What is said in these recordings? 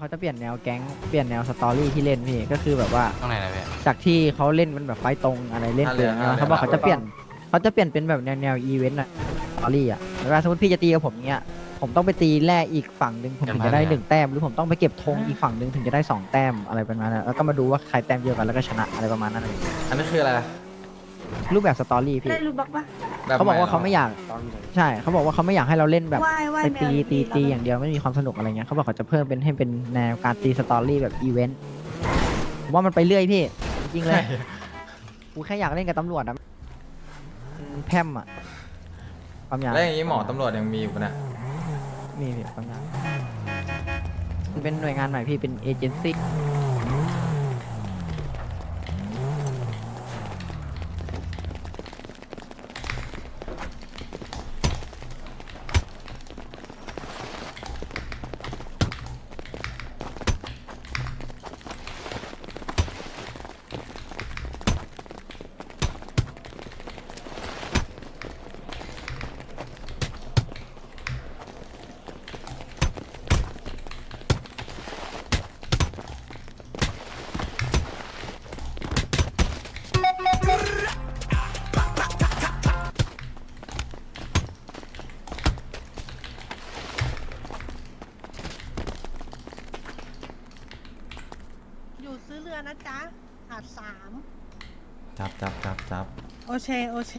ว่าเขาจะเปลี่ยนแนวแก๊งเปลี่ยนแนวสตอรี่ที่เล่นพี่ก็คือแบบว่าตรงไหนนะพี่ จากที่เขาเล่นมันแบบไฟตรงอะไรเล่นเกินนะเขาบอกเขาจะเปลี่ยนเขาจะเปลี่ยนเป็นแบบแนวแนวอีเวนต์อะสตอรี่อะเวลาสมมติพี่จะตีกับผมเนี้ยผมต้องไปตีแร่อีกฝั่งหนึ่งผมถึงจะได้หนึ่งแต้มหรือผมต้องไปเก็บธงอีกฝั่งหนึ่งถึงจะได้สองแต้มอะไรประมาณนั้นแล้วก็มาดูว่าใครแต้มเยอะกันแล้วก็ชนะอะไรประมาณนั้นเลยอันนี้คืออะไรรูปแบบสตอรี่พี่ได้รู้บักปะ แบบเขาบอกว่าใหเขาไม่อยากใช่เขาบอกว่าเขาไม่อยากให้เราเล่นแบบว่ายว่ายไปแมตีวตีตีอย่างเดียวไม่มีความสนุกอะไรเงี้ยเขาบอกเขาจะเพิ่มเป็นให้เป็นแนวการตีสตอรี่แบบอีเวนต์ผมว่ามันไปเรื่อยพี่จริงๆเลยกูแค่อยากเล่นกับตำรวจอะมันแพร่มอะความอยากแล้วอย่างนี้หมอตำรวจยังมีอยู่ปะเนี่ยมีพี่ความอยากมันเป็นหน่วยงานใหม่พี่เป็นเอเจนซี่ จับจับจับจับโอเชโอเช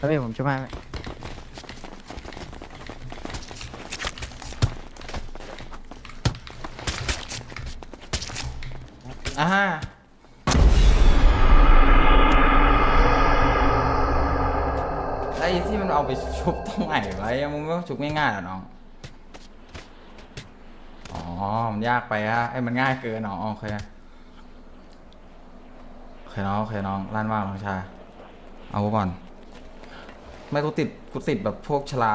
แล้วพี่ผมช่วยมาอ่าไอ้ที่มันเอาไปชุบตรงไหนไว้มึงไม่ชุบง่ายๆเหรอน้อง อ๋อ มันยากไปฮะไอ้มันง่ายเกินอ๋อโอเคโอเคน้องโอเคน้องลั่นมากน้องชายเอาไว้ก่อน ไม่กูติดกูติดแบบพวกชลา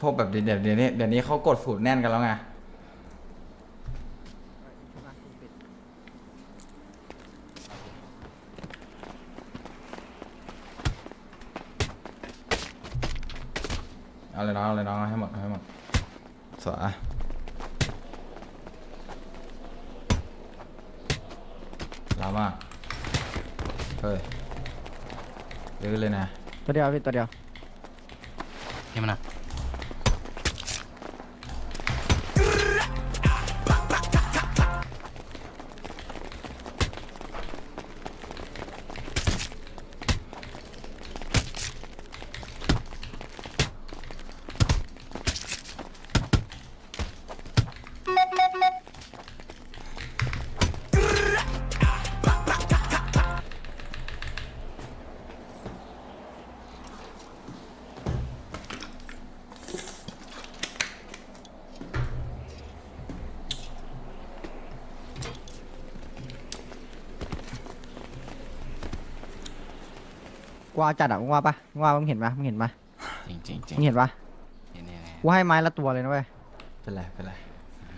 พวกแบบเดี๋ยวเดี๋ยวนี้เดี๋ยวนี้เขากดสูตรแน่นกันแล้วไงเอาเลยน้องเอาเลยน้องเอาให้หมดเอาให้หมดสวย ลามากเฮ้ยเยอะเลยนะ ตัวเดียวพี่ตัวเดียว นี่ ว่าจัดอะมึงว่าปะมึงว่ามึงเห็นปะมึงเห็นปะจริงจริงจริงมึงเห็นปะนี่นี่นี่กูให้ไม้ละตัวเลยนะเว้ยเป็นไรเป็นไร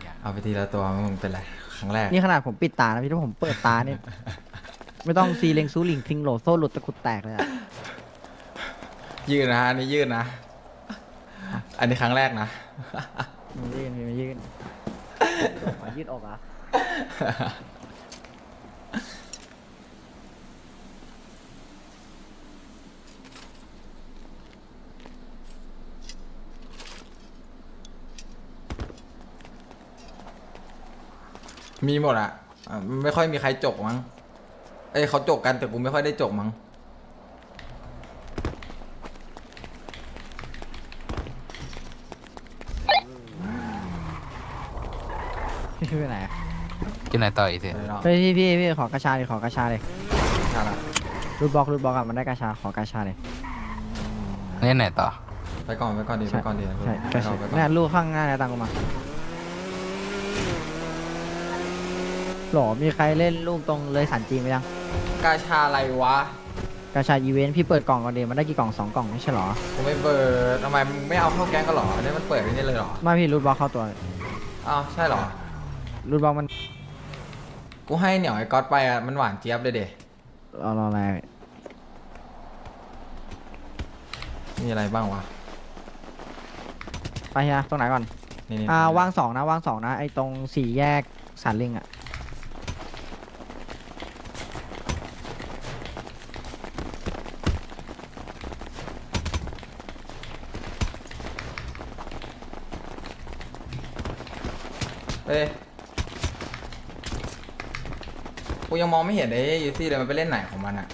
อย่าเอาไปทีละตัวมึงเป็นไรครั้งแรกนี่ขนาดผมปิดตานะพี่ถ้าผมเปิดตานี่ไม่ต้องซีเลงซูลิงทิงโหลโซ่หลุดตะกุดแตกเลยอะยืดนะฮะอันนี้ยืดนะ อันนี้ครั้งแรกนะมันยืนพี่มันยืนขอยืดออกอะ มีหมดอะอะไม่ค่อยมีใครจกมั้ง เอ้ยเขาจกกันแต่กูไม่ค่อยได้จกมั้ง พี่ไปไหนอะกินอะไรต่ออีกสิเดี๋ยวน้องเฮ้ยพี่พี่พี่ขอกระชาเลยขอกระชาเลยชาละรูดบล็อกรูดบล็อกอะมันได้กระชาขอกระชาเลย เล่นไหนต่อ ไปก่อนไปก่อนดีไปก่อนดีใช่ไปกระก่ชาอนไปก่อเนี่ยนลูกข้างหน้าเนี่ยตังกูมา หรอมีใครเล่นลูกตรงเลยสันจีนไหมยังกาชาอะไรวะกระชาอีเวนต์พี่เปิดกล่องก่อนเดียวมันได้กี่กล่องสองกล่องไม่ใช่หรอกูไม่เปิดทำไมมึงไม่เอาเข้าแก๊งกันหรออันนี้มันเปิดไม่ได้เลยหรอไม่พี่รูดบล็อกเข้าตัวอ้าวใช่หรอรูดบล็อกมันกูให้เหนียวไอ้ก๊อตไปอะมันหวานเจี๊ยบเลยเด็เอารออะไรมีอะไรบ้างวะไปฮะตรงไหนก่อนนี่นี่อ่าวางสองนะวางสองนะไอ้ตรงสี่แยกสันลิงอะ เอ้ยกูยัง มองไม่เห็นไอ้ยูซี่เลยมันไปเล่นไหนของมันอะ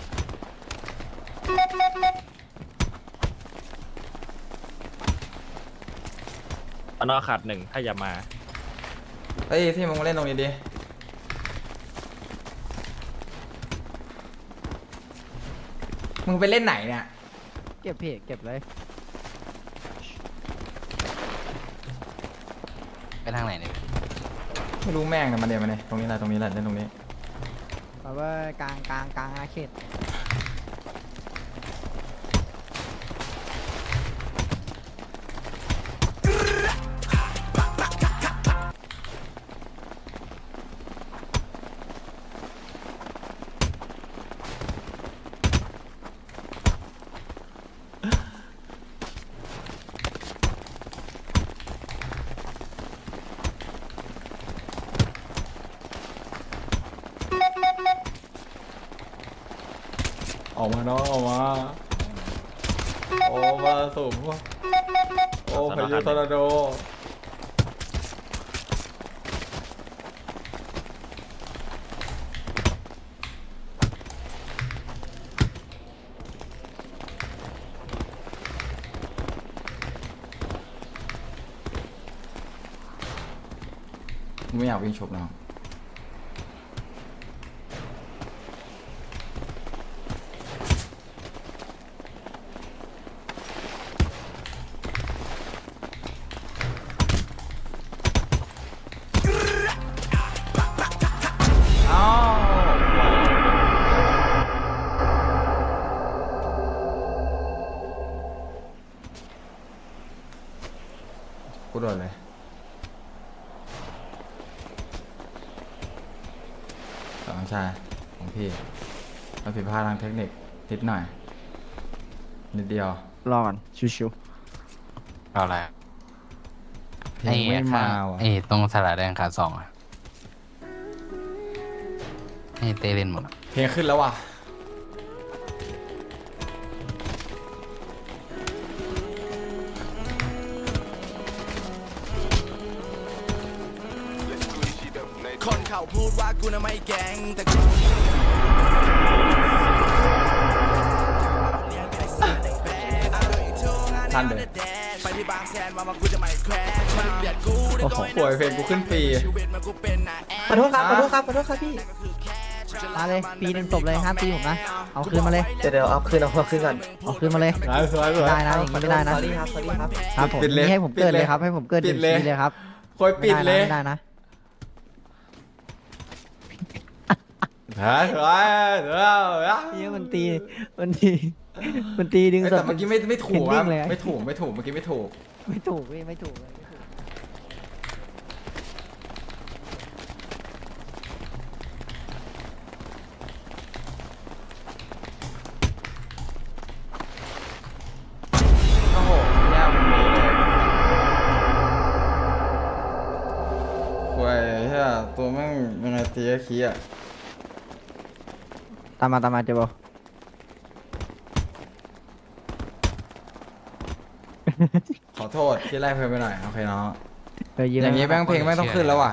ตอนนอขาดหนึ่งถ้าอย่ามาเอ้ยที่มึงมาเล่นตรงนี้ดิมึงไปเล่นไหนเนี่ยเก็บพี่เก็บเลย ไปทางไหนเนี่ยไม่รู้แม่งเนี่ยมาเดี๋ยวมาเนี่ยตรงนี้แหละตรงนี้แหละเล่นตรงนี้ เอาว่ากลางกลางกลางอาเขต ออกมาน้องออกมา โอ้มาสูงว่ะโอ้พายุทอร์นาโดไม่อยากวิ่งชกแล้วอ้ สองชายของพี่เราผิดพลาดทางเทคนิคนิดหน่อย นิดเดียวรอก่อนชิวเอาอะไรเพลงไม่มาว่ะไอ้ตรงสลัดแดงขาสองอะไอ้เต้เล่นหมดอะ เพลงขึ้นแล้วว่ะ เขาพูดว่ากูน่ะไม่แกงแต่กูเลี้ยงไก่สาแดงแบกเอาอีกทูงานทันเด้อแดดไปที่บางแสนมามากูจะไม่แคร์มาเบียดกูได้โอ้โหก้อยป่วยเพลงกูขึ้นฟรีชีวิตมันกูเป็นน่ะแอๆขอโทษครับขอโทษครับขอโทษครับพี่มาเลยปีหนึ่งจบเลยห้ามตีผมนะ เอาคืนมาเลย เดี๋ยวเดี๋ยวเอาคืนเอาคืนก่อน เอาคืนมาเลยสวยสวยสวยไม่ได้นะอย่างนี้ไม่ได้นะสอรี่ครับสอรี่ครับครับผมปิดเลยนี่ให้ผมเกิดปิดเลยเลยครับ ให้ผมเกิดปิหดนึ่งเลยทีเลยครับ คอยปิดเลยไม่ได้นะ ฮ้ยสวยสวยวยไม่ได้นะนี่มันตีมันตีมันตีดึงเอ้ยสดแต่เมื่อกี้ไม่ไม่ถูกนวิ่อะไม่ถูกไม่ถูกเมื่อกี้ไม่ถูก ไม่ถูกพี่ไม่ถูกเลยไม่ถูกโอ้โหยากมันมีเลยควยเฮียตัวแม่งยังไงตีก็ขี้อะ ตามมาตามมาเจโบขอโทษที่ไล่เพลงไปหน่อย โอเคเนาะอย่างงี้แม่งเพลงไม่ต้องขึ้นแล้วว่ะ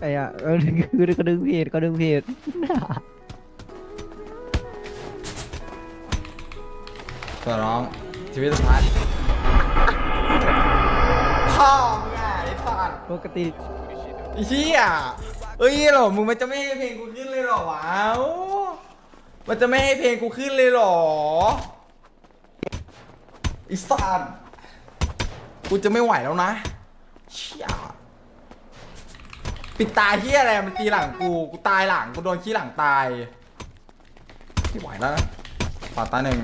ไอ้อะเออคืก็ดึงผิดก็ดึงผิดตัวร้องชีวิตสุดท้ายพ่อแม่ไอ้สัตว์ปกติไอ้เหี้ยเอ้ยหรอมึงมันจะไม่ให้เพลงกูขึ้นเลยหรอวะ มันจะไม่ให้เพลงกูขึ้นเลยเหรออีสานกูจะไม่ไหวแล้วนะเชี่ยปิดตาเฮียอะไรมันตีหลังกูกูตายหลังกูโดนขี้หลังตายไม่ไหวแล้วนะปาดตาหนึ่ง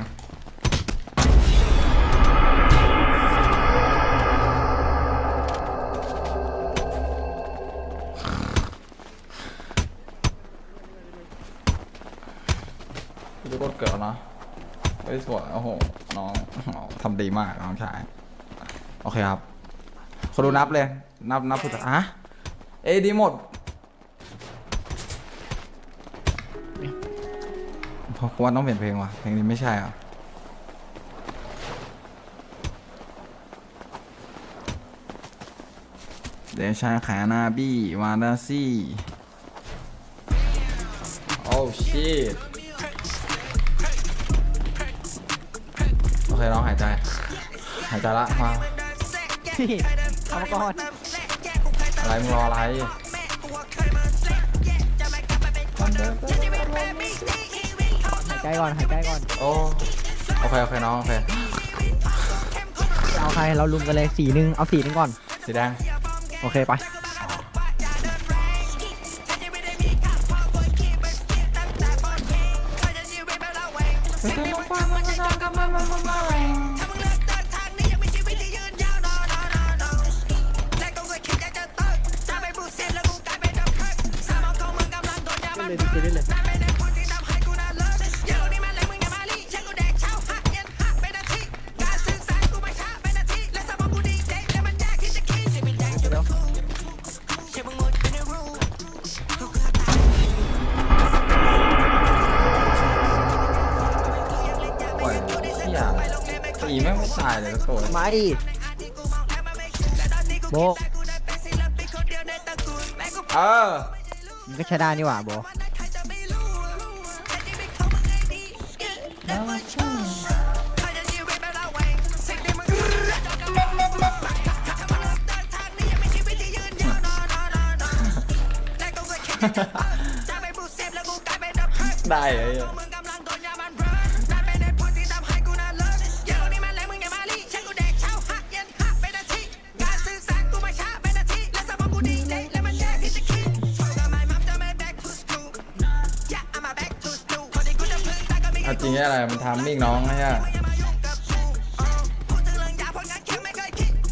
เกิดแล้วนะเฮ้ยสวยโอ้โหน้องทำดีมากน้องชายโอเคครับคนดูนับเลย นับนับสุดอะเอยดีหมดเพราะว่าต้องเปลี่ยนเพลงว่ะเพลงนี้ไม่ใช่อะเดชาขานาบี้วาดาซี่ โอ้ชิต เคน้องหายใจ หายใจละมาเอามาก่อนอะไรมึงรออะไรหายใจก่อนหายใจก่อนโอ้โอเคโอเคน้องโอเคเอาใครเราลุมกันเลยสีหนึ่งเอาสีหนึ่งก่อนสีแดงโอเคไป เลยดีเลยเลยปล่อยเชี่ยตีแม่งไม่ตายเลยสักตัวมาดิโบเออ มันก็ใช้ได้นี่หว่าโบ ได้เลย ริงๆอะไรมันทำมิ่งน้องนะฮะ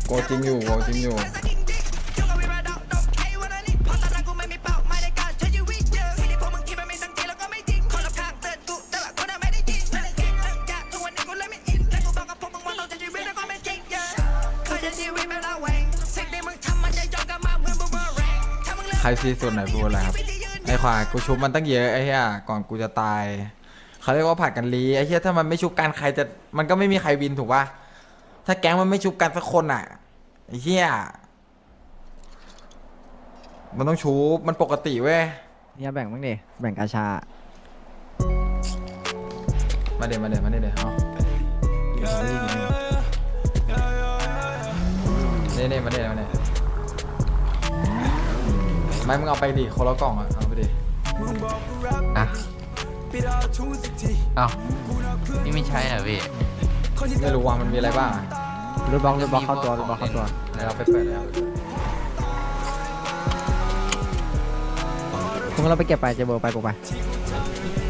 โกจริงอยู่โกจริงอยู่ใครซีสุดไหนพูดอะไรครับไอ้ควายกูชุบมันตั้งเยอะไอ้เหี้ยก่อนกูจะตาย เขาเรียกว่าผัดกันรีไอ้เหี้ยถ้ามันไม่ชุบกันใครจะมันก็ไม่มีใครวินถูกป่ะถ้าแก๊งมันไม่ชุบกันสักคนอะไอ้เหี้ยมันต้องชุบมันปกติเว้ยเนี่ยแบ่งบ้างดิแบ่งกาชา มาเดี๋ยวมาเดี๋ยวมาเดี๋ยวเดี๋ยวเอาเน่เน่มาเดี๋ยวมาเดี๋ยวไม่มึงเอาไปดิคนละกล่องอะเอาไปดิอะ เอ้านี่ไม่ใช่เหรอพี่ไม่รู้ว่ามันมีอะไรบ้างอะรูดบล็อกรูดบล็อกเข้าตัวรูดบล็อกเข้าตัวไหนเราไปเปิดแล้วคุณเราไปเก็บไปเจโบไปกูไปเ